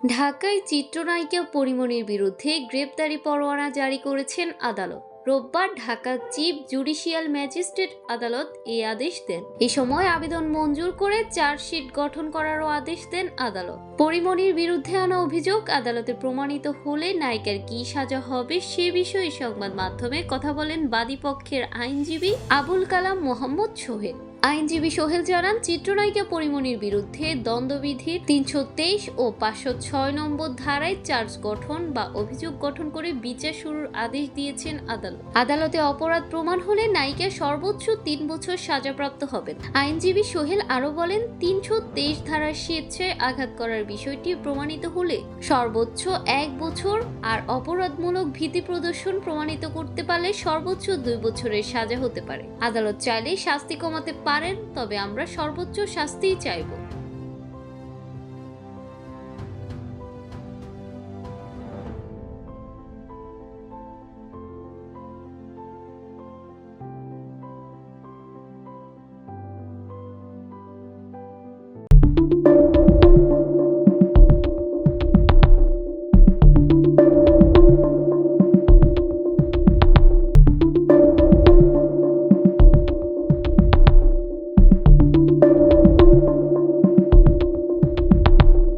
ঢাকায় চিত্রনায়িকা পরিমণির বিরুদ্ধে গ্রেপ্তারি পরোয়ানা জারি করেছেন আদালত। রোববার ঢাকা চিফ জুডিশিয়াল ম্যাজিস্ট্রেট আদালত এই আদেশ দেন। এ সময় আবেদন মঞ্জুর করে চার্জশিট গঠন করারও আদেশ দেন আদালত। পরিমণির বিরুদ্ধে আনা অভিযোগ আদালতে প্রমাণিত হলে নায়িকার কি সাজা হবে সে বিষয়ে সংবাদ মাধ্যমে কথা বলেন বাদীপক্ষের আইনজীবী আবুল কালাম মোহাম্মদ সোহেল। আইনজীবী সোহেল জানান, চিত্রনায়িকা পরিমণির বিরুদ্ধে দ্বন্দ্ববিধির তিনশো তেইশ ও পাঁচশো ছয় নম্বর ধারায় চার্জ গঠন বা অভিযোগ গঠন করে বিচার শুরুর আদেশ দিয়েছেন আদালত। আদালতে অপরাধ প্রমাণ হলে নায়িকা সর্বোচ্চ তিন বছর সাজাপ্রাপ্ত হবেন। আইনজীবী সোহেল আরও বলেন, তিনশো তেইশ ধারার স্বেচ্ছায় আঘাত করার বিষয়টি প্রমাণিত হলে সর্বোচ্চ এক বছর আর অপরাধমূলক ভীতি প্রদর্শন প্রমাণিত করতে পারলে সর্বোচ্চ দুই বছরের সাজা হতে পারে। আদালত চাইলে শাস্তি কমাতে পারেন তবে আমরা সর্বোচ্চ শাস্তিই চাইব।